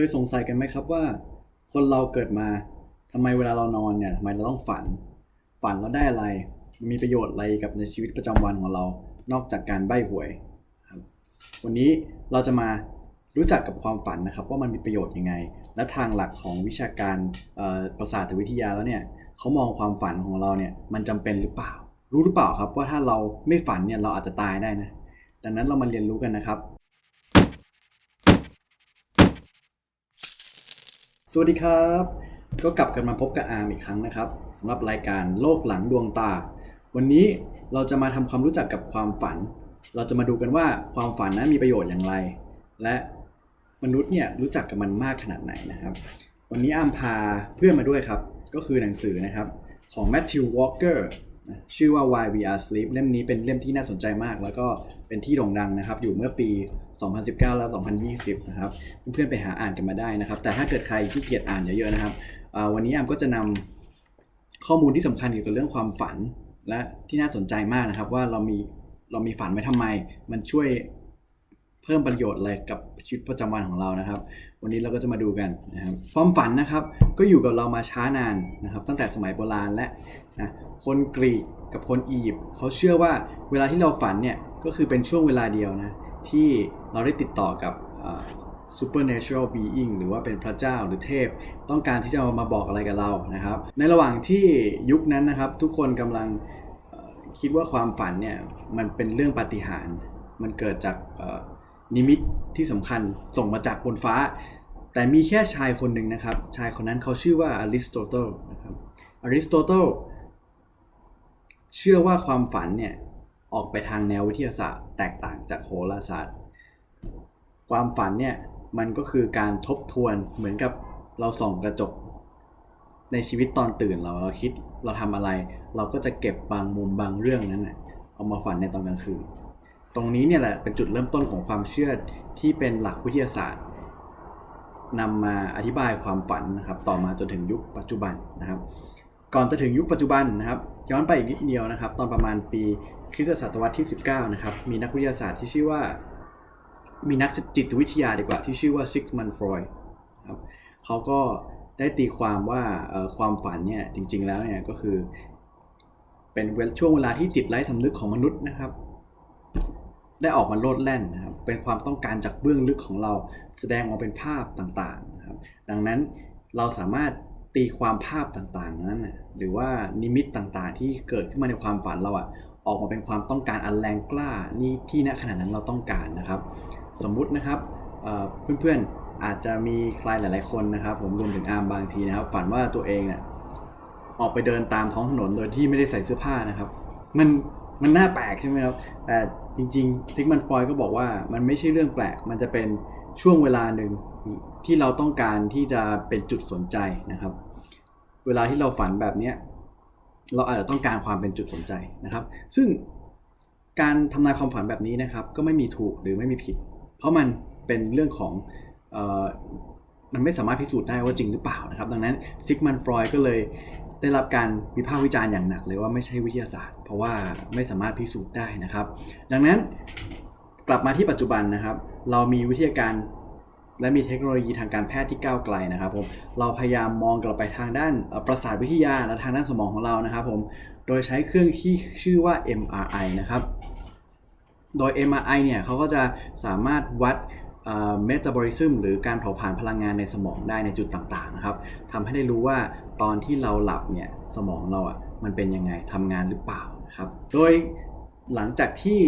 เคยสงสัยกันไหมครับว่า คนเราเกิดมาทำไมเวลาเรานอนเนี่ยทำไมเราต้องฝัน ฝันแล้วได้อะไรมันมีประโยชน์อะไรกับในชีวิตประจำวันของเรา นอกจากการใบ้หวยครับวันนี้เราจะมารู้จักกับความฝันนะครับ ว่ามันมีประโยชน์ยังไง และทางหลักของวิชาการประสาทวิทยาแล้วเนี่ยเขามองความฝันของเราเนี่ยมันจำเป็นหรือเปล่า รู้หรือเปล่าครับว่าถ้าเราไม่ฝันเนี่ยเราอาจจะตายได้นะดังนั้นเรามาเรียนรู้กันนะครับ สวัสดีครับ ก็กลับกันมาพบกับอาร์มอีกครั้งนะครับสำหรับรายการโลกหลังดวงตา วันนี้เราจะมาทำความรู้จักกับความฝัน เราจะมาดูกันว่าความฝันนั้นมีประโยชน์อย่างไร และมนุษย์เนี่ยรู้จักกับมันมากขนาดไหนนะครับ วันนี้อาร์มพาเพื่อนมาด้วยครับ ก็คือหนังสือนะครับของ Matthew Walker นะ ชื่อว่า Why We Are Sleep เล่มนี้เป็นเล่มที่น่าสนใจมาก แล้วก็เป็นที่โด่งดังนะครับ อยู่เมื่อปี 2019 แล้ว 2020 นะครับ เพื่อนๆไปหาอ่านกันมาได้นะครับ แต่ถ้าเกิดใครที่เกียจอ่านเยอะๆนะครับ วันนี้อามก็จะนำข้อมูลที่สำคัญเกี่ยวกับเรื่องความฝัน และที่น่าสนใจมากนะครับ ว่าเรามีเรามีฝันไว้ทำไม มันช่วย พิ่มประโยชน์อะไรกับชีวิตประจำวันของเรานะครับ วันนี้เราก็จะมาดูกันนะครับความฝันนะครับก็อยู่กับเรามาช้านานนะครับ ตั้งแต่สมัยโบราณและนะคนกรีกกับคนอียิปต์เขาเชื่อว่าเวลาที่เราฝันเนี่ยก็คือเป็นช่วงเวลาเดียวนะที่เราได้ติดต่อกับอ่า supernatural being หรือว่าเป็นพระเจ้าหรือเทพ ต้องการที่จะมาบอกอะไรกับเรานะครับ ในระหว่างที่ยุคนั้นนะครับ ทุกคนกำลังคิดว่าความฝันเนี่ยมันเป็นเรื่องปาฏิหาริย์มันเกิดจาก นิมิตที่สำคัญส่งมาจากบนฟ้า แต่มีแค่ชายคนหนึ่งนะครับ ชายคนนั้นเขาชื่อว่าอริสโตเติลนะครับอริสโตเติลเชื่อว่าความฝันเนี่ยออกไปทางแนววิทยาศาสตร์ แตกต่างจากโหราศาสตร์ ความฝันเนี่ยมันก็คือการทบทวนเหมือนกับเราส่องกระจก ในชีวิตตอนตื่นเราเราคิดเราทำอะไร เราก็จะเก็บบางมุมบางเรื่องนั้นนะเอามาฝันในตอนกลางคืน รงนี้เนี่ยแหละเป็นจุดเริ่มต้นของความเชื่อที่เป็นหลักวิทยาศาสตร์นำมาอธิบายความฝันนะครับต่อมาจนถึงยุคปัจจุบันนะครับ ก่อนจะถึงยุคปัจจุบันนะครับ ย้อนไปอีกนิดเดียวนะครับ ตอนประมาณปีคริสตศตวรรษที่ 19 นะครับ มีนักวิทยาศาสตร์ที่ชื่อว่า มีนักจิตวิทยาดีกว่าที่ชื่อว่าซิกมันฟรอยครับเขาก็ได้ตีความว่าความฝันเนี่ยจริง ๆ แล้วเนี่ยก็คือ เป็นช่วงเวลาที่จิตไร้สำนึกของมนุษย์นะครับ ได้ออกมาโลดแล่นนะครับ เป็นความต้องการจากเบื้องลึกของเราแสดงออกเป็นภาพต่างๆนะครับ ดังนั้นเราสามารถตีความภาพต่างๆนั้นนะหรือว่านิมิตต่างๆ ที่เกิดขึ้นมาในความฝันเราอะออกมาเป็นความต้องการอันแรงกล้านี่ที่ณขณะนั้นเราต้องการนะครับ สมมุตินะครับเอ่อเพื่อนๆอาจจะมีใครหลาย ๆคนนะครับ ผมรวมถึงอาร์มบางทีนะครับ ฝันว่าตัวเองเนี่ยออกไปเดินตามท้องถนนโดยที่ไม่ได้ใส่เสื้อผ้านะครับ มันมันน่าแปลกใช่ไหมครับแต่ จริงๆทิกมันฟอยก็บอกว่ามันไม่ใช่เรื่องแปลก มันจะเป็นช่วงเวลาหนึ่งที่เราต้องการที่จะเป็นจุดสนใจนะครับ เวลาที่เราฝันแบบนี้เราอาจจะต้องการความเป็นจุดสนใจนะครับ ซึ่งการทำนายความฝันแบบนี้นะครับ ก็ไม่มีถูกหรือไม่มีผิด เพราะมันเป็นเรื่องของออมันไม่สามารถพิสูจน์ได้ว่าจริงหรือเปล่านะครับ ดังนั้นซิกมันฟรอยก็เลย ได้รับการวิพากษ์วิจารณ์อย่างหนักเลยว่าไม่ใช่วิทยาศาสตร์ เพราะว่าไม่สามารถพิสูจน์ได้นะครับ ดังนั้นกลับมาที่ปัจจุบันนะครับ เรามีวิทยาการและมีเทคโนโลยีทางการแพทย์ที่ก้าวไกลนะครับผมเราพยายามมองกลับไปทางด้านประสาทวิทยาและทางด้านสมองของเรานะครับผมโดยใช้เครื่องที่ชื่อว่า MRI นะครับ โดย MRI เนี่ยเขาก็จะสามารถวัด เมตาบอลิซึมหรือการเผาผลาญพลังงานในสมองได้ในจุดต่างๆนะครับทำให้ได้รู้ว่าตอนที่เราหลับเนี่ยสมองเราอะมันเป็นยังไงทำงานหรือเปล่านะครับโดยหลังจากที่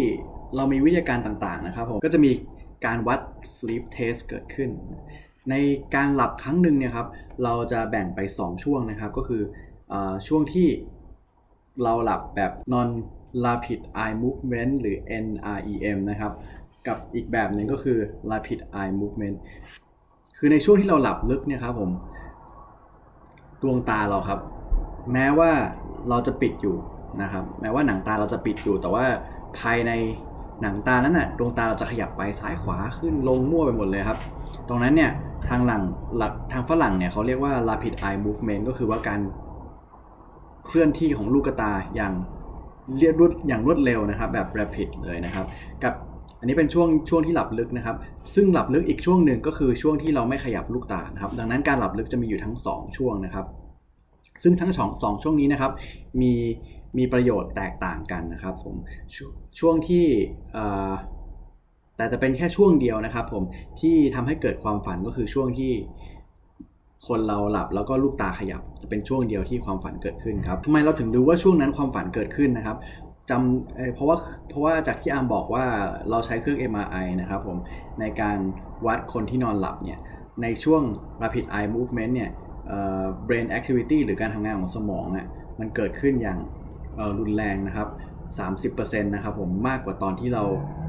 เรามีวิทยาการต่างๆนะครับผมก็จะมีการวัด sleep test เกิดขึ้น ในการหลับครั้งหนึ่งเนี่ยครับเราจะแบ่งไป 2 ช่วงนะครับก็คืออช่วงที่เราหลับแบบ non rapid eye movement หรือ NREM นะครับ กับอีกแบบหนึ่งก็คือ rapid eye movement คือในช่วงที่เราหลับลึกเนี่ยครับผมดวงตาเราครับ แม้ว่าเราจะปิดอยู่นะครับ แม้ว่าหนังตาเราจะปิดอยู่ แต่ว่าภายในหนังตานั้นน่ะดวงตาเราจะขยับไปซ้ายขวาขึ้นลงมั่วไปหมดเลยครับ ตรงนั้นเนี่ยทางหลังหลักทางฝรั่งเนี่ยเขาเรียกว่า rapid eye movement ก็คือว่าการเคลื่อนที่ของลูกตาอย่างเรียกรวดอย่างรวดเร็วนะครับ แบบ rapid เลยนะครับ กับ อันนี้เป็นช่วงช่วงที่หลับลึกนะครับ ซึ่งหลับลึกอีกช่วงหนึ่งก็คือช่วงที่เราไม่ขยับลูกตานะครับ ดังนั้นการหลับลึกจะมีอยู่ทั้ง 2 ช่วงนะครับ ซึ่งทั้งสองสองช่วงนี้นะครับ มีมีประโยชน์แตกต่างกันนะครับผมชช่วงที่แต่จะเป็นแค่ช่วงเดียวนะครับ ผมที่ทำให้เกิดความฝันก็คือช่วงที่คนเราหลับแล้วก็ลูกตาขยับ จะเป็นช่วงเดียวที่ความฝันเกิดขึ้นครับทำไมเราถึงรู้ว่าช่วงนั้นความฝันเกิดขึ้นนะครับ จำเพราะว่าเพราะว่าจากที่อาร์มบอกว่าเราใช้เครื่อง MRI นะครับผมในการวัดคนที่นอนหลับเนี่ยในช่วง rapid eye movement เนี่ยเอ่อ brain activity หรือการทำงานของสมองอะมันเกิดขึ้นอย่างรุนแรงนะครับ 30%นะครับผมมากกว่าตอนที่เรา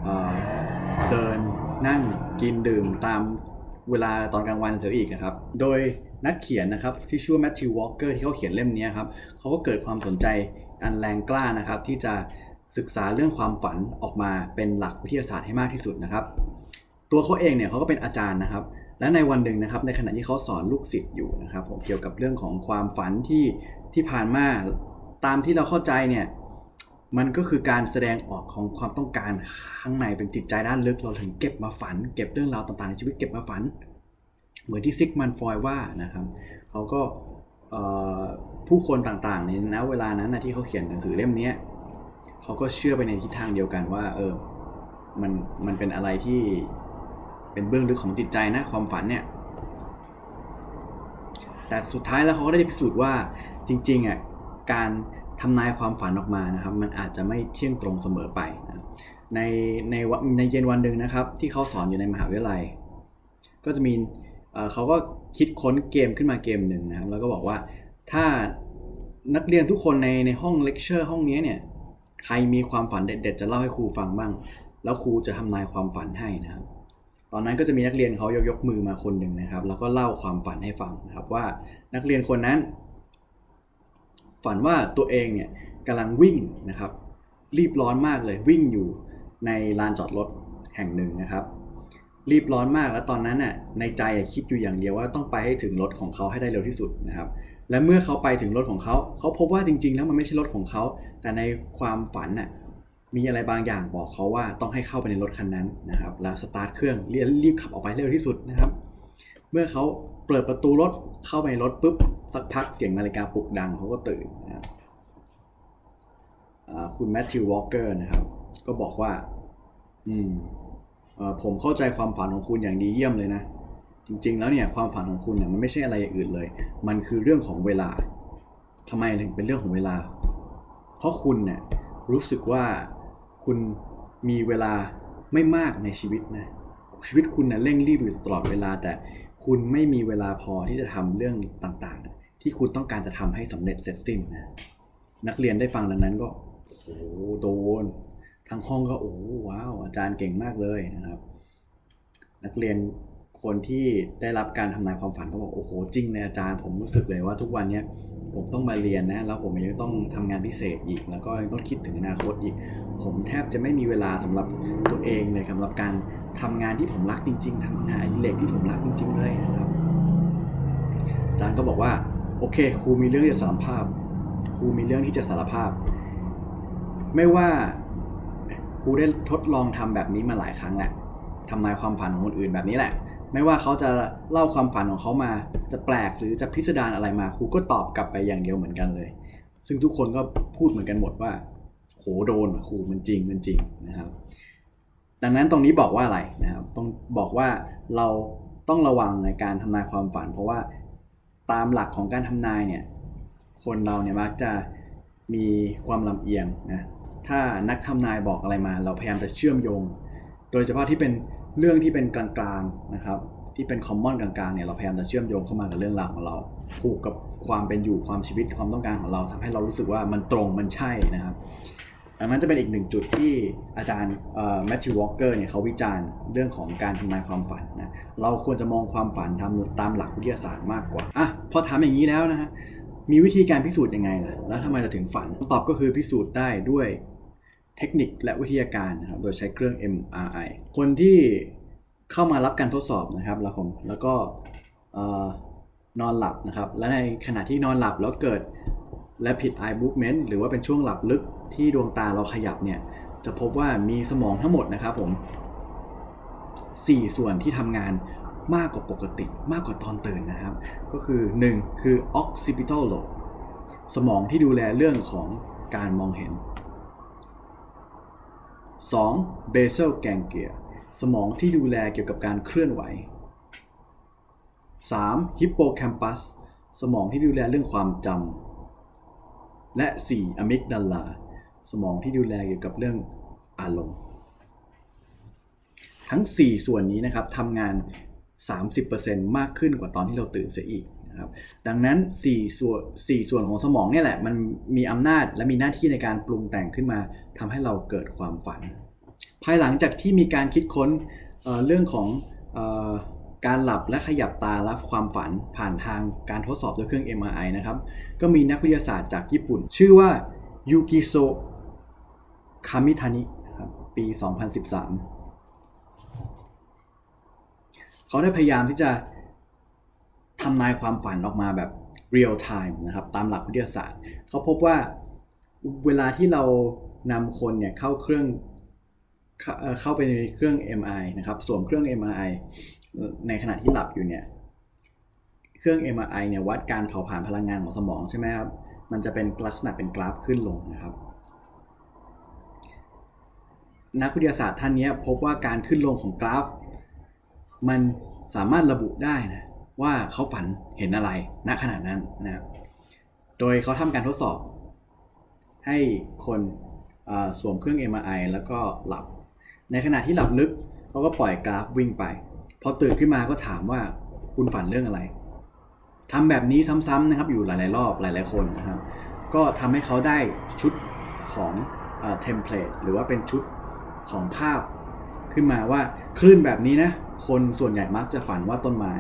เเดินนั่งกินดื่มตามเวลาตอนกลางวันเสียอีกนะครับ โดยนักเขียนนะครับที่ชื่อแมทธิววอลเกอร์ที่เขาเขียนเล่มนี้ครับเขาก็เกิดความสนใจ อันแรงกล้านะครับ ที่จะศึกษาเรื่องความฝันออกมาเป็นหลักวิทยาศาสตร์ให้มากที่สุดนะครับ ตัวเขาเองเนี่ยเขาก็เป็นอาจารย์นะครับ และในวันหนึ่งนะครับ ในขณะที่เขาสอนลูกศิษย์อยู่นะครับผมเกี่ยวกับเรื่องของความฝันที่ที่ผ่านมาตามที่เราเข้าใจเนี่ยมันก็คือการแสดงออกของความต้องการข้างในเป็นจิตใจด้านลึก เราถึงเก็บมาฝัน เก็บเรื่องราวต่างๆในชีวิตเก็บมาฝัน เหมือนที่ซิกมันฟอยว่านะครับเขาก็ ผู้คนต่างๆในณเวลานั้นนะที่เขาเขียนหนังสือเล่มเนี้ยเขาก็เชื่อไปในทิศทางเดียวกันว่า เออ มันมันเป็นอะไรที่เป็นเบื้องลึกของจิตใจนะความฝันเนี่ย แต่สุดท้ายแล้วเขาก็ได้พิสูจน์ว่าจริงๆอะการทำนายความฝันออกมานะครับ มันอาจจะไม่เที่ยงตรงเสมอไปนะในในวันในเย็นวันหนึ่งนะครับ ที่เขาสอนอยู่ในมหาวิทยาลัย ก็จะมีเอ่อเขาก็คิดค้นเกมขึ้นมาเกมหนึ่งนะครับ แล้วก็บอกว่า ถ้านักเรียนทุกคนในในห้องเลคเชอร์ห้องนี้เนี่ย ใครมีความฝันเด็ด ๆ จะเล่าให้ครูฟังบ้าง แล้วครูจะทำนายความฝันให้นะครับ ตอนนั้นก็จะมีนักเรียนเขายกยกมือมาคนหนึ่งนะครับ แล้วก็เล่าความฝันให้ฟังนะครับว่านักเรียนคนนั้น ฝันว่าตัวเองเนี่ยกำลังวิ่งนะครับ รีบร้อนมากเลยวิ่งอยู่ในลานจอดรถแห่งหนึ่งนะครับรีบร้อนมากแล้วตอนนั้นน่ะในใจคิดอยู่อย่างเดียวว่าต้องไปให้ถึงรถของเขาให้ได้เร็วที่สุดนะครับ และเมื่อเขาไปถึงรถของเขา เขาพบว่าจริง ๆ แล้วมันไม่ใช่รถของเขา แต่ในความฝันน่ะมีอะไรบางอย่างบอกเขาว่าต้องให้เข้าไปในรถคันนั้นนะครับ แล้วสตาร์ทเครื่องรีบรีบขับออกไปเร็วที่สุดนะครับ เมื่อเขาเปิดประตูรถเข้าไปในรถปุ๊บสักพักเสียงนาฬิกาปลุกดังเขาก็ตื่นนะครับคุณแมทธิววอลเกอร์นะครับ ก็บอกว่า อืมอผมเข้าใจความฝันของคุณอย่างดีเยี่ยมเลยนะ จริง ๆ แล้วเนี่ยความฝันของคุณเนี่ยมันไม่ใช่อะไรอย่างอื่นเลย มันคือเรื่องของเวลาทำไมถึงเป็นเรื่องของเวลา เพราะคุณเนี่ยรู้สึกว่าคุณมีเวลาไม่มากในชีวิตนะชีวิตคุณเนะเร่งรีบอยู่ตลอดเวลา แต่คุณไม่มีเวลาพอที่จะทำเรื่องต่างๆ ที่คุณต้องการจะทำให้สำเร็จเสร็จสิ้นนะนักเรียนได้ฟังดังนั้นก็โอ้โหโดน ทั้งห้องก็โอ้ว้าวอาจารย์เก่งมากเลยนะครับ นักเรียน คนที่ได้รับการทำนายความฝันก็บอกโอ้โหจริงเลยอาจารย์ผมรู้สึกเลยว่าทุกวันเนี้ยผมต้องมาเรียนนะแล้วผมยังต้องทำงานพิเศษอีก แล้วก็ยังต้องคิดถึงอนาคตอีก ผมแทบจะไม่มีเวลาสำหรับตัวเองเลยสำหรับการทำงานที่ผมรักจริง ๆทำงานอดิเรกที่ผมรักจริง ๆ เลยนะครับอาจารย์ก็บอกว่าโอเคครูมีเรื่องที่จะสารภาพครูมีเรื่องที่จะสารภาพ ไม่ว่าครูได้ทดลองทำแบบนี้มาหลายครั้งแหละทำนายความฝันของคนอื่นแบบนี้แหละ ไม่ว่าเขาจะเล่าความฝันของเขามา จะแปลกหรือจะพิสดารอะไรมาครูก็ตอบกลับไปอย่างเดียวเหมือนกันเลย ซึ่งทุกคนก็พูดเหมือนกันหมดว่า โหโดนครูมันจริงมันจริงนะครับ ดังนั้นตรงนี้บอกว่าอะไรนะครับต้องบอกว่าเราต้องระวังในการทำนายความฝัน เพราะว่าตามหลักของการทำนายเนี่ยคนเราเนี่ยมักจะมีความลำเอียงนะถ้านักทำนายบอกอะไรมา เราพยายามจะเชื่อมโยง โดยเฉพาะที่เป็น เรื่องที่เป็นกลางๆนะครับ ที่เป็นคอมมอนกลางๆเนี่ยเราพยายามจะเชื่อมโยงเข้ามากับเรื่องราวของเราผูกกับความเป็นอยู่ความชีวิตความต้องการของเราทำให้เรารู้สึกว่ามันตรงมันใช่นะครับดังนั้นจะเป็นอีกหนึ่งจุดที่อาจารย์แมทธิววอลเกอร์เนี่ยเขาวิจารณ์เรื่องของการทำนายความฝันนะเราควรจะมองความฝันทำตามหลักวิทยาศาสตร์มากกว่าอะพอถามอย่างนี้แล้วนะฮะมีวิธีการพิสูจน์ยังไงล่ะแล้วทำไมเราถึงฝันคำตอบก็คือพิสูจน์ได้ด้วย ทคนิคและวิทยาการนะครับ โดยใช้เครื่อง MRI คนที่เข้ามารับการทดสอบนะครับแล้วผมแล้วก็นอนหลับนะครับ และในขณะที่นอนหลับแล้วเกิด rapid eye movement หรือว่าเป็นช่วงหลับลึกที่ดวงตาเราขยับเนี่ย จะพบว่ามีสมองทั้งหมดนะครับผม 4 ส่วนที่ทำงานมากกว่าปกติมากกว่าตอนตื่นนะครับ ก็คือ 1 คือ occipital lobe สมองที่ดูแลเรื่องของการมองเห็น 2. basal ganglia สมองที่ดูแลเกี่ยวกับการเคลื่อนไหว 3. hippocampus สมองที่ดูแลเรื่องความจำ และ 4. amygdala สมองที่ดูแลเกี่ยวกับเรื่องอารมณ์ ทั้ง 4 ส่วนนี้นะครับทำงาน 30%มากขึ้นกว่าตอนที่เราตื่นเสียอีก นะครับดังนั้น4ส่วน4ส่วนของสมองเนี่ยแหละ มันมีอำนาจและมีหน้าที่ในการปรุงแต่งขึ้นมาทำให้เราเกิดความฝัน ภายหลังจากที่มีการคิดค้นเเรื่องของออการหลับและขยับตาและความฝันผ่านทางการทดสอบด้วยเครื่อง MRI นะครับ ก็มีนักวิทยาศาสตร์จากญี่ปุ่น ชื่อว่ายูกิโซคามิทานิครับปี 2013 เขาได้พยายามที่จะ ทำนายความฝันออกมาแบบ real time นะครับตามหลักวิทยาศาสตร์ เขาพบว่าเวลาที่เรานำคนเนี่ยเข้าเครื่องเข้าไปในเครื่อง MRI นะครับสวมเครื่อง MRI เอ่อในขณะที่หลับอยู่เนี่ยเครื่อง MRI เนี่ยวัดการเผาผลาญพลังงานของสมองใช่ไหมครับมันจะเป็นลักษณะเป็นกราฟขึ้นลงนะครับนักวิทยาศาสตร์ท่านนี้พบว่าการขึ้นลงของกราฟ มันสามารถระบุได้นะ ว่าเขาฝันเห็นอะไรณขณะนั้นนะครับโดยเขาทำการทดสอบ ให้คนสวมเครื่อง MRI แล้วก็หลับ ในขณะที่หลับลึกเขาก็ปล่อยกราฟวิ่งไป พอตื่นขึ้นมาก็ถามว่าคุณฝันเรื่องอะไรทำแบบนี้ซ้ำๆนะครับอยู่หลาย ๆ รอบหลาย ๆ คนนะครับ ก็ทำให้เขาได้ชุดของเทมเพลตหรือว่าเป็นชุดของภาพขึ้นมาว่าคลื่นแบบนี้นะ คนส่วนใหญ่มักจะฝันว่าต้นไม้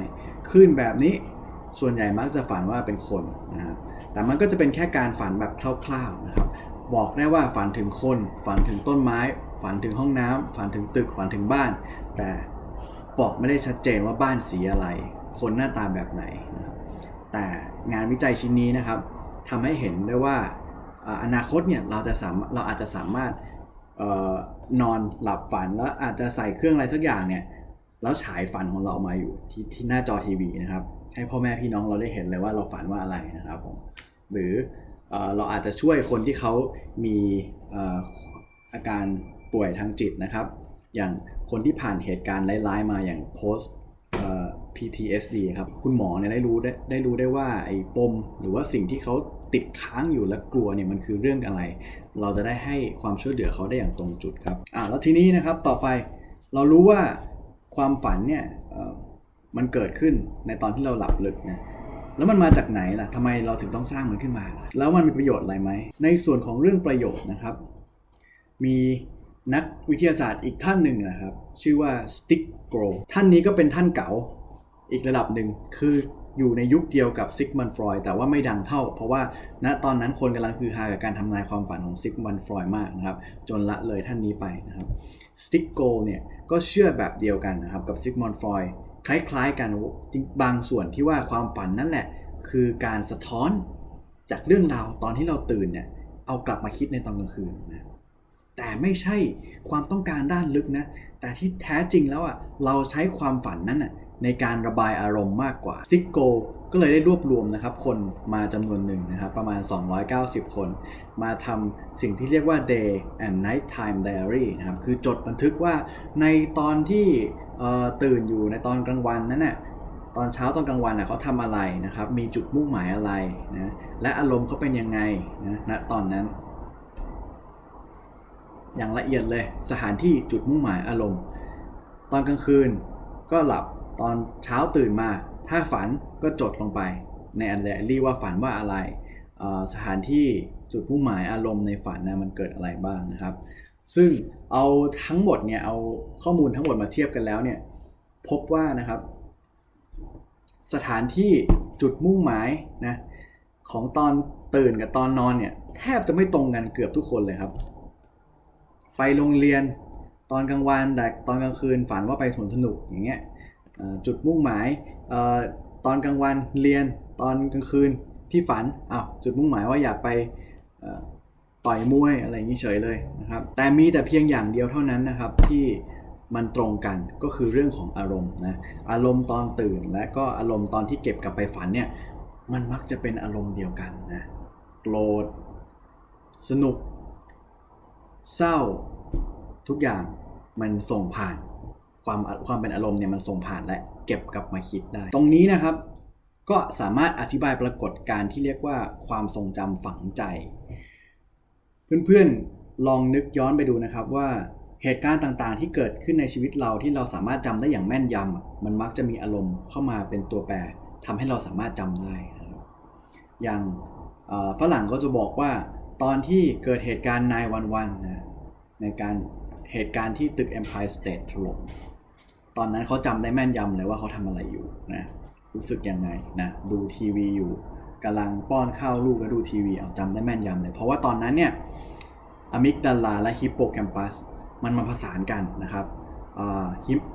คลื่นแบบนี้ส่วนใหญ่มักจะฝันว่าเป็นคนนะครับแต่มันก็จะเป็นแค่การฝันแบบคร่าวๆนะครับ บอกได้ว่าฝันถึงคน ฝันถึงต้นไม้ ฝันถึงห้องน้ำฝันถึงตึก ฝันถึงบ้าน แต่บอกไม่ได้ชัดเจนว่าบ้านสีอะไร คนหน้าตาแบบไหนนะครับแต่งานวิจัยชิ้นนี้นะครับทำให้เห็นได้ว่าอนาคตเนี่ยเราจะสามารถเราอาจจะสามารถออนอนหลับฝันแล้วอาจจะใส่เครื่องอะไรสักอย่างเนี่ย แล้วฉายฝันของเรามาอยู่ที่ที่หน้าจอทีวีนะครับ ให้พ่อแม่พี่น้องเราได้เห็นเลยว่าเราฝันว่าอะไรนะครับผมหรือเอเราอาจจะช่วยคนที่เขามีอาการป่วยทางจิตนะครับ อย่างคนที่ผ่านเหตุการณ์ร้ายๆมาอย่าง post PTSD ครับ คุณหมอเนี่ยได้รู้ได้ได้รู้ได้ว่าไอ้ปม หรือว่าสิ่งที่เขาติดค้างอยู่และกลัวเนี่ยมันคือเรื่องอะไร เราจะได้ให้ความช่วยเหลือเขาได้อย่างตรงจุดครับอ่าแล้วทีนี้นะครับต่อไปเรารู้ว่า ความฝันเนี่ยมันเกิดขึ้นในตอนที่เราหลับลึกนะแล้วมันมาจากไหนล่ะทำไมเราถึงต้องสร้างมันขึ้นมาล่ะแล้วมันมีประโยชน์อะไรไหม ในส่วนของเรื่องประโยชน์นะครับ มีนักวิทยาศาสตร์อีกท่านหนึ่งนะครับ ชื่อว่าสติ๊กโกรท่านนี้ก็เป็นท่านเก่าอีกระดับหนึ่งคือ อยู่ในยุคเดียวกับซิกมันฟรอยแต่ว่าไม่ดังเท่า เพราะว่าณตอนนั้นคนกำลังคือฮากับการทำนายความฝันของซิกมันฟรอยมากนะครับ จนละเลยท่านนี้ไปนะครับสติกโกเนี่ยก็เชื่อแบบเดียวกันนะครับกับซิกมันฟรอยคล้ายๆกันบางส่วนที่ว่าความฝันนั่นแหละ คือการสะท้อนจากเรื่องราวตอนที่เราตื่นเนี่ยเอากลับมาคิดในตอนกลางคืนนะแต่ไม่ใช่ความต้องการด้านลึกนะแต่ที่แท้จริงแล้วอะเราใช้ความฝันนั้นอะ ในการระบายอารมณ์มากกว่าซิกโกก็เลยได้รวบรวมนะครับคนมาจำนวนหนึ่งนะครับประมาณ 290 คน มาทำสิ่งที่เรียกว่า day and night time diary นะครับคือจดบันทึกว่าในตอนที่ตื่นอยู่ในตอนกลางวันนั้นน่ะตอนเช้าตอนกลางวันน่ะเขาทำอะไรนะครับ มีจุดมุ่งหมายอะไรนะและอารมณ์เขาเป็นยังไงนะณตอนนั้น อย่างละเอียดเลยสถานที่จุดมุ่งหมายอารมณ์ ตอนกลางคืนก็หลับ ตอนเช้าตื่นมา ถ้าฝันก็จดลงไป ในอันเดอรี่ว่าฝันว่าอะไร สถานที่จุดมุ่งหมายอารมณ์ในฝันนะมันเกิดอะไรบ้างนะครับ ซึ่งเอาทั้งหมดเนี่ยเอาข้อมูลทั้งหมดมาเทียบกันแล้วเนี่ยพบว่านะครับ สถานที่จุดมุ่งหมายนะของตอนตื่นกับตอนนอนเนี่ยแทบจะไม่ตรงกันเกือบทุกคนเลยครับ ไปโรงเรียนตอนกลางวันแต่ตอนกลางคืนฝันว่าไปสวนสนุกอย่างเงี้ย จุดมุ่งหมายออตอนกลางวันเรียนตอนกลางคืนที่ฝันอ้าวจุดมุ่งหมายว่าอยากไปเอ่อต่อยมวยอะไรอย่างนี้เฉยเลยนะครับแต่มีแต่เพียงอย่างเดียวเท่านั้นนะครับที่มันตรงกันก็คือเรื่องของอารมณ์นะอารมณ์ตอนตื่นและก็อารมณ์ตอนที่เก็บกลับไปฝันเนี่ยมันมักจะเป็นอารมณ์เดียวกันนะโกรธสนุก เศร้า ทุกอย่างมันส่งผ่าน ความความเป็นอารมณ์เนี่ยมันส่งผ่านและเก็บกลับมาคิดได้ ตรงนี้นะครับ ก็สามารถอธิบายปรากฏการณ์ที่เรียกว่าความทรงจำฝังใจ เพื่อนๆลองนึกย้อนไปดูนะครับว่าเหตุการณ์ต่างๆ ที่เกิดขึ้นในชีวิตเราที่เราสามารถจำได้อย่างแม่นยำอะมันมักจะมีอารมณ์เข้ามาเป็นตัวแปรทำให้เราสามารถจำได้นะครับอย่างฝรั่งก็จะบอกว่าตอนที่เกิดเหตุการณ์911นะในการเหตุการณ์ที่ตึก Empire State ถล่ม ตอนนั้นเขาจำได้แม่นยำเลยว่าเขาทำอะไรอยู่นะรู้สึกยังไงนะดูทีวีอยู่กำลังป้อนข้าวลูกแล้วดูทีวีเอาจำได้แม่นยำเลย เพราะว่าตอนนั้นเนี่ยอะมิกดาลาและฮิปโปแคมปัสมันมาผสานกันนะครับ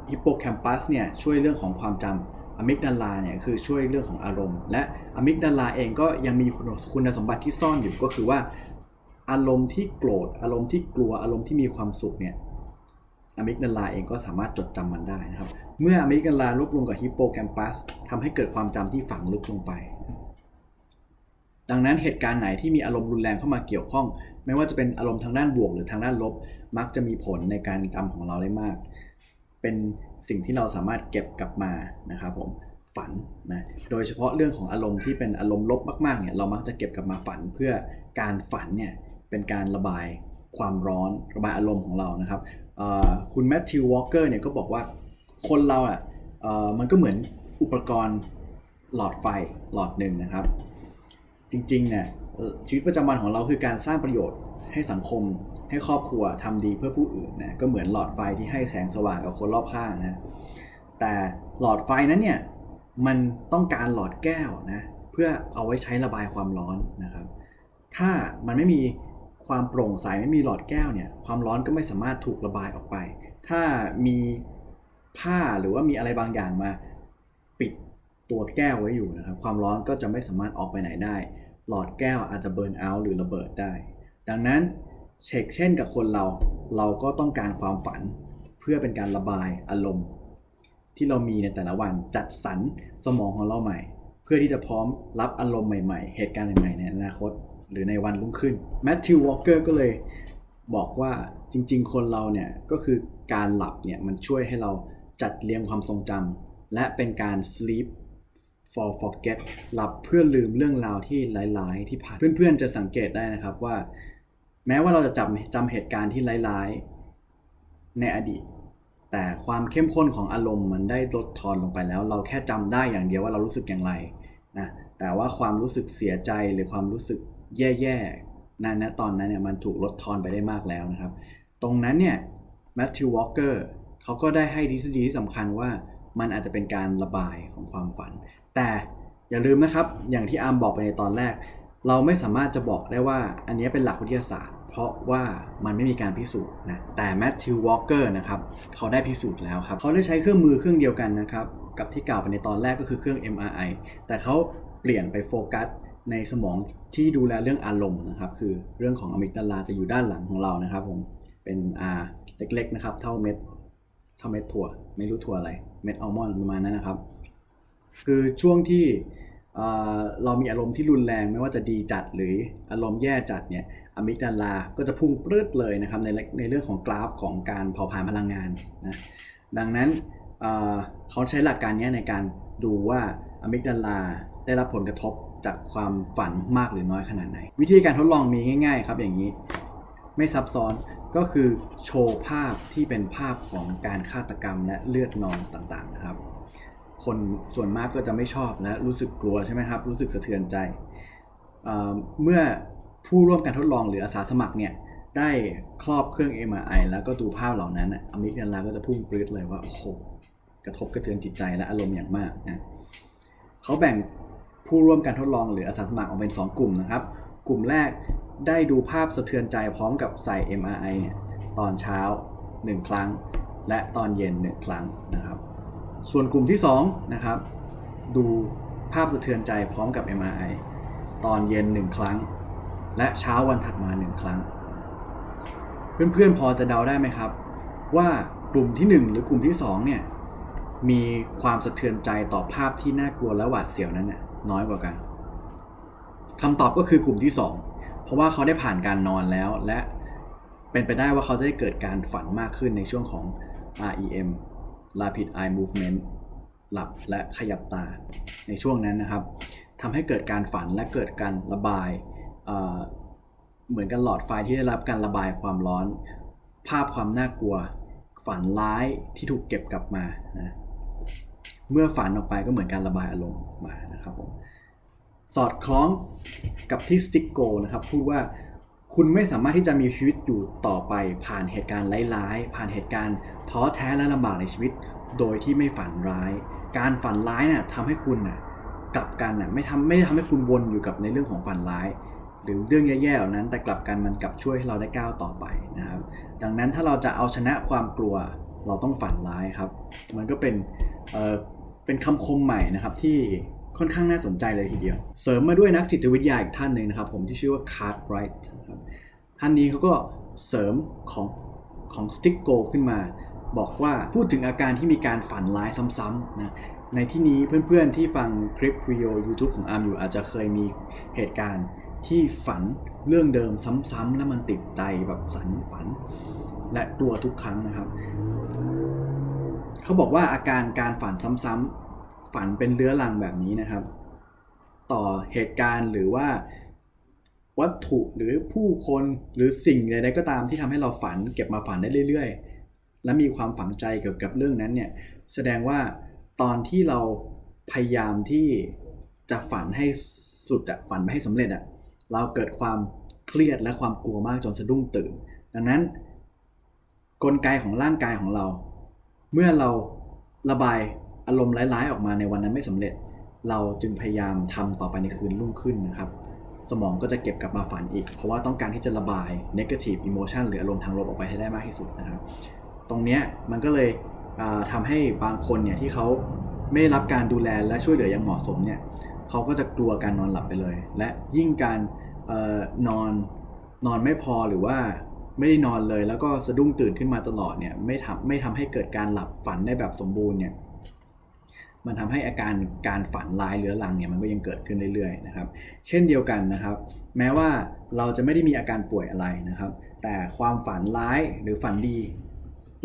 ฮิปโปแคมปัสเนี่ยช่วยเรื่องของความจำอะมิกดาลาเนี่ยคือช่วยเรื่องของอารมณ์ และอะมิกดาลาเองก็ยังมีคุณคุณสมบัติที่ซ่อนอยู่ก็คือว่า อารมณ์ที่โกรธอารมณ์ที่กลัวอารมณ์ที่มีความสุขเนี่ย อะมิกดาลาเองก็สามารถจดจำมันได้นะครับ เมื่ออะมิกดาลารวบรวมกับฮิปโปแคมปัสทำให้เกิดความจำที่ฝังลึกลงไป ดังนั้นเหตุการณ์ไหนที่มีอารมณ์รุนแรงเข้ามาเกี่ยวข้อง ไม่ว่าจะเป็นอารมณ์ทางด้านบวกหรือทางด้านลบ มักจะมีผลในการจำของเราได้มาก เป็นสิ่งที่เราสามารถเก็บกลับมานะครับผมฝันนะโดยเฉพาะเรื่องของอารมณ์ที่เป็นอารมณ์ลบมากๆเนี่ยเรามักจะเก็บกลับมาฝันเพื่อการฝันเนี่ยเป็นการระบายความร้อนระบายอารมณ์ของเรานะครับ คุณแมทธิววอลเกอร์เนี่ยก็บอกว่าคนเราอะมันก็เหมือนอุปกรณ์หลอดไฟหลอดหนึ่งนะครับ จริงๆเนี่ยชีวิตประจำวันของเราคือการสร้างประโยชน์ให้สังคมให้ครอบครัวทำดีเพื่อผู้อื่นนะก็เหมือนหลอดไฟที่ให้แสงสว่างกับคนรอบข้างนะแต่หลอดไฟนั้นเนี่ยมันต้องการหลอดแก้วนะเพื่อเอาไว้ใช้ระบายความร้อนนะครับ ถ้ามันไม่มี ความโปร่งใสไม่มีหลอดแก้วเนี่ยความร้อนก็ไม่สามารถถูกระบายออกไป ถ้ามีผ้าหรือว่ามีอะไรบางอย่างมาปิดตัวแก้วไว้อยู่นะครับความร้อนก็จะไม่สามารถออกไปไหนได้ หลอดแก้วอาจจะเบิร์นเอาท์หรือระเบิดได้ ดังนั้นเช็คเช่นกับคนเรา เราก็ต้องการความฝัน เพื่อเป็นการระบายอารมณ์ ที่เรามีในแต่ละวันจัดสรรสมองของเราใหม่ เพื่อที่จะพร้อมรับอารมณ์ใหม่ ๆ เหตุการณ์ใหม่ๆในอนาคต หรือในวันรุ่งขึ้นแมทธิววอลเกอร์ก็เลยบอกว่าจริง ๆ คนเราเนี่ยก็คือการหลับเนี่ยมันช่วยให้เราจัดเรียงความทรงจำและเป็นการ sleep for forget หลับเพื่อลืมเรื่องราวที่หลาย ๆ ที่ผ่านเพื่อน ๆ จะสังเกตได้นะครับว่า แม้ว่าเราจะจำจำเหตุการณ์ที่ร้าย ๆ ในอดีต แต่ความเข้มข้นของอารมณ์มันได้ลดทอนลงไปแล้ว เราแค่จำได้อย่างเดียวว่าเรารู้สึกอย่างไรนะแต่ว่าความรู้สึกเสียใจหรือความรู้สึก แย่ๆนั้นนะตอนนั้นเนี่ยมันถูกลดทอนไปได้มากแล้วนะครับ ตรงนั้นเนี่ยแมทธิววอลเกอร์เขาก็ได้ให้ทฤษฎีที่สำคัญว่ามันอาจจะเป็นการระบายของความฝัน แต่อย่าลืมนะครับ อย่างที่อาร์มบอกไปในตอนแรก เราไม่สามารถจะบอกได้ว่าอันนี้เป็นหลักวิทยาศาสตร์ เพราะว่ามันไม่มีการพิสูจน์นะแต่แมทธิววอลเกอร์นะครับเขาได้พิสูจน์แล้วครับเขาได้ใช้เครื่องมือเครื่องเดียวกันนะครับกับที่กล่าวไปในตอนแรกก็คือเครื่อง MRI แต่เขาเปลี่ยนไปโฟกัส ในสมองที่ดูแลเรื่องอารมณ์นะครับ คือเรื่องของอะมิกดาลาจะอยู่ด้านหลังของเรานะครับ ผมเป็น R เล็กๆนะครับ เท่าเม็ดเท่าเม็ดถั่ว ไม่รู้ถั่วอะไร เม็ดอัลมอนด์ประมาณนั้นนะครับ คือช่วงที่เอ่อเรามีอารมณ์ที่รุนแรงไม่ว่าจะดีจัดหรืออารมณ์แย่จัดเนี่ยอะมิกดาลาก็จะพุ่งปรืดเลยนะครับในในเรื่องของกราฟของการเผาผลาญพลังงานนะดังนั้นอ่อเขาใช้หลักการนี้ในการดูว่าอะมิกดาลาได้รับผลกระทบ จากความฝันมากหรือน้อยขนาดไหน วิธีการทดลองมีง่ายๆ ครับอย่างนี้ ไม่ซับซ้อนก็คือโชว์ภาพที่เป็นภาพของการฆาตกรรมและเลือดนองต่างๆนะครับ คนส่วนมากก็จะไม่ชอบและรู้สึกกลัวใช่ไหมครับ รู้สึกสะเทือนใจเเมื่อผู้ร่วมการทดลองหรืออาสาสมัครเนี่ยได้ครอบเครื่อง MRI แล้วก็ดูภาพเหล่านั้นอมิกดาลาก็จะพุ่งปลื้ดเลยว่าโอ้โหกระทบกระเทือนจิตใจและอารมณ์อย่างมากนะเขาแบ่ง ผู้ร่วมการทดลองหรืออาสาสมัครออกเป็น 2 กลุ่มนะครับ กลุ่มแรกได้ดูภาพสะเทือนใจพร้อมกับใส่ MRI เนี่ยตอนเช้า 1 ครั้ง และตอนเย็น 1 ครั้งนะครับ ส่วนกลุ่มที่2นะครับดูภาพสะเทือนใจพร้อมกับ MRI ตอนเย็น 1 ครั้ง และเช้าวันถัดมาหนึ่งครั้ง เพื่อนๆพอจะเดาได้ไหมครับ ว่ากลุ่มที่หนึ่งหรือกลุ่มที่สองเนี่ยมีความสะเทือนใจต่อภาพที่น่ากลัวและหวาดเสียวนั้นน่ะ น้อยกว่ากันคำตอบก็คือกลุ่มที่สองเพราะว่าเขาได้ผ่านการนอนแล้ว และเป็นไปได้ว่าเขาจะได้เกิดการฝันมากขึ้นในช่วงของ REM Rapid Eye Movement หลับและขยับตาในช่วงนั้นนะครับทำให้เกิดการฝันและเกิดการระบายเเหมือนกันหลอดไฟที่ได้รับการระบายความร้อน ภาพความน่ากลัว ฝันร้ายที่ถูกเก็บกลับมานะ เมื่อฝันออกไปก็เหมือนการระบายอารมณ์ออกมานะครับผมสอดคล้องกับที่สติกโกนะครับพูดว่าคุณไม่สามารถที่จะมีชีวิตอยู่ต่อไปผ่านเหตุการณ์ร้ายๆผ่านเหตุการณ์ท้อแท้และลำบากในชีวิต โดยที่ไม่ฝันร้าย การฝันร้ายน่ะทำให้คุณน่ะกลับกันน่ะไม่ทำไม่ทำให้คุณวนอยู่กับในเรื่องของฝันร้าย หรือเรื่องแย่ๆเหล่านั้น แต่กลับกันมันกลับช่วยให้เราได้ก้าวต่อไปนะครับ ดังนั้นถ้าเราจะเอาชนะความกลัว เราต้องฝันร้ายครับ มันก็เป็นเอ่อเป็นคำคมใหม่นะครับที่ค่อนข้างน่าสนใจเลยทีเดียว เสริมมาด้วยนักจิตวิทยาอีกท่านหนึ่งนะครับ ผมที่ชื่อว่าคาร์ดไรท์ครับท่านนี้เขาก็เสริมของของสติ๊กโกขึ้นมา บอกว่าพูดถึงอาการที่มีการฝันร้ายซ้ำๆนะในที่นี้เพื่อนๆที่ฟังคลิปวิดีโอ YouTube ของอาร์มอยู่อาจจะเคยมีเหตุการณ์ที่ฝันเรื่องเดิมซ้ำๆแล้วมันติดใจแบบสันฝัน และกลัวทุกครั้งนะครับ เขาบอกว่าอาการการฝันซ้ำๆฝันเป็นเรื้อรังแบบนี้นะครับ ต่อเหตุการณ์หรือว่าวัตถุหรือผู้คนหรือสิ่งใดๆก็ตามที่ทำให้เราฝัน เก็บมาฝันได้เรื่อยๆ และมีความฝังใจเกี่ยวกับเรื่องนั้นเนี่ยแสดงว่าตอนที่เราพยายามที่จะฝันให้สุดอะฝันไม่ให้สำเร็จอะเราเกิดความเครียดและความกลัวมากจนสะดุ้งตื่น ดังนั้น กลไกของร่างกายของเรา เมื่อเราระบายอารมณ์ร้ายๆ ออกมาในวันนั้นไม่สำเร็จ เราจึงพยายามทำต่อไปในคืนรุ่งขึ้นนะครับ สมองก็จะเก็บกลับมาฝันอีก เพราะว่าต้องการที่จะระบาย negative emotion หรืออารมณ์ทางลบออกไปให้ได้มากที่สุดนะครับ ตรงนี้มันก็เลยอ่าทำให้บางคนเนี่ยที่เขาไม่ได้รับการดูแลและช่วยเหลืออย่างเหมาะสมเนี่ยเขาก็จะกลัวการนอนหลับไปเลย และยิ่งการอนอนนอนไม่พอหรือว่า ไม่ได้นอนเลย แล้วก็สะดุ้งตื่นขึ้นมาตลอดเนี่ยไม่ทำไม่ทำให้เกิดการหลับฝันได้แบบสมบูรณ์เนี่ยมันทำให้อาการการฝันร้ายเรื้อรังเนี่ยมันก็ยังเกิดขึ้นเรื่อยๆนะครับ เช่นเดียวกันนะครับ แม้ว่าเราจะไม่ได้มีอาการป่วยอะไรนะครับ แต่ความฝันร้ายหรือฝันดี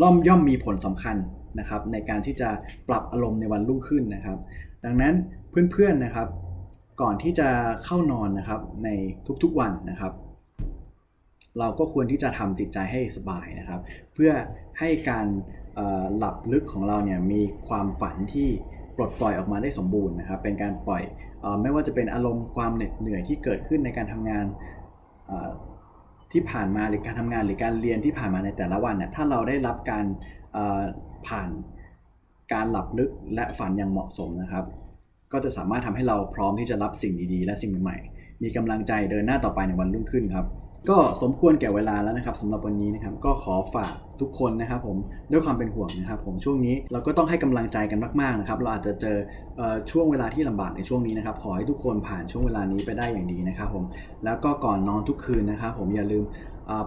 ล่อมย่อมมีผลสำคัญนะครับ ในการที่จะปรับอารมณ์ในวันรุ่งขึ้นนะครับ ดังนั้นเพื่อนๆนะครับ ก่อนที่จะเข้านอนนะครับในทุกๆวันนะครับ เราก็ควรที่จะทำจิตใจให้สบายนะครับ เพื่อให้การหลับลึกของเราเนี่ยมีความฝันที่ปลดปล่อยออกมาได้สมบูรณ์นะครับ เป็นการปล่อยอไม่ว่าจะเป็นอารมณ์ความเหน็ดเหนื่อยที่เกิดขึ้นในการทำงานที่ผ่านมาหรือการทำงานหรือการเรียนที่ผ่านมาในแต่ละวันเนี่ยถ้าเราได้รับการผ่านการหลับลึกและฝันอย่างเหมาะสมนะครับ ก็จะสามารถทำให้เราพร้อมที่จะรับสิ่งดีๆ และสิ่งใหม่ๆมีกำลังใจเดินหน้าต่อไปในวันรุ่งขึ้นครับ ก็สมควรแก่เวลาแล้วนะครับสำหรับวันนี้นะครับก็ขอฝากทุกคนนะครับผมด้วยความเป็นห่วงนะครับผมช่วงนี้เราก็ต้องให้กำลังใจกันมากๆนะครับเราอาจจะเจอออช่วงเวลาที่ลำบากในช่วงนี้นะครับขอให้ทุกคนผ่านช่วงเวลานี้ไปได้อย่างดีนะครับผมแล้วก็ก่อนนอนทุกคืนนะครับผมอย่าลืม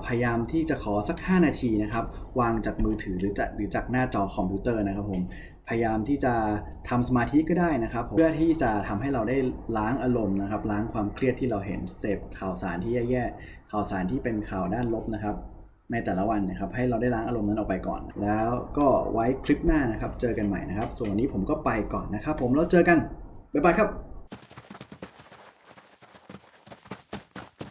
พยายามที่จะขอสัก 5 นาทีนะครับวางจากมือถือหรือจากหรือจากหน้าจอคอมพิวเตอร์นะครับผม พยายามที่จะทำสมาธิก็ได้นะครับ เพื่อที่จะทำให้เราได้ล้างอารมณ์นะครับ ล้างความเครียดที่เราเห็นเสพข่าวสารที่แย่ๆข่าวสารที่เป็นข่าวด้านลบนะครับ ในแต่ละวันนะครับ ให้เราได้ล้างอารมณ์นั้นออกไปก่อน แล้วก็ไว้คลิปหน้านะครับ เจอกันใหม่นะครับ ส่วนวันนี้ผมก็ไปก่อนนะครับ ผมแล้วเจอกันบ๊ายบายครับ